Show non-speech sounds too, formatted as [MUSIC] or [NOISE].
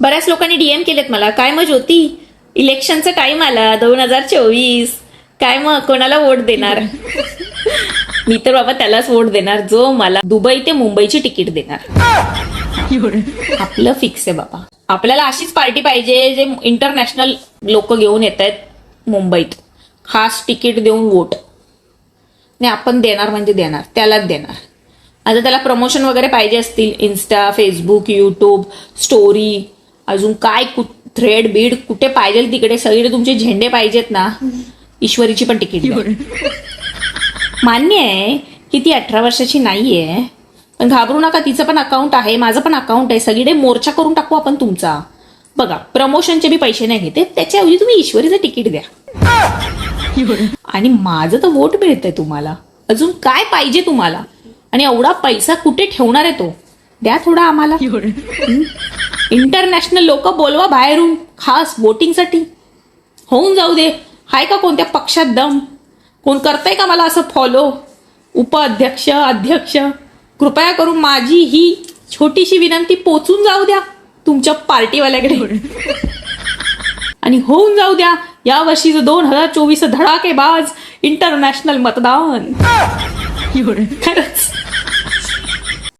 बऱ्याच लोकांनी डीएम केलेत मला. काय मग ज्योती? इलेक्शनचा टाइम आला दोन हजार चोवीस. काय मग? कोणाला वोट देणार? [LAUGHS] मी तर बाबा त्यालाच वोट देणार. जो मला दुबई ते मुंबईची तिकीट देणार. आपलं फिक्स आहे बाबा. आपल्याला अशीच पार्टी पाहिजे जे इंटरनॅशनल लोक घेऊन येत आहेत मुंबईत. खास तिकीट देऊन वोट. नाही आपण देणार म्हणजे देणार. त्यालाच देणार. आता त्याला प्रमोशन वगैरे पाहिजे असतील. इन्स्टा फेसबुक युट्यूब स्टोरी अजून काय थ्रेड बीड कुठे पाहिजे तिकडे? सगळे तुमचे झेंडे पाहिजेत ना. ईश्वरीची पण तिकीट. [LAUGHS] मान्य आहे की ती अठरा वर्षाची नाहीये. पण घाबरू नका तिचं पण अकाउंट आहे माझं पण अकाउंट आहे. सगळीकडे मोर्चा करून टाकू आपण तुमचा. बघा प्रमोशनचे बी पैसे नाही घेते. त्याच्याऐवजी तुम्ही ईश्वरीचं तिकीट द्या. आणि माझं तर वोट मिळतंय तुम्हाला. अजून काय पाहिजे तुम्हाला? आणि एवढा पैसा कुठे ठेवणार आहे तो? द्या थोडा आम्हाला. इंटरनॅशनल लोक बोलवा बाहेरून खास वोटिंगसाठी होऊन जाऊ दे. हाय का कोणत्या पक्षात दम? कोण करताय का मला असं फॉलो उपाध्यक्ष अध्यक्ष कृपया करून माझी ही छोटीशी विनंती पोचून जाऊ द्या तुमच्या पार्टीवाल्याकडे. [LAUGHS] आणि होऊन जाऊ द्या या वर्षीचं दोन हजार चोवीस धडाकेबाज इंटरनॅशनल मतदान. [LAUGHS] खरंच.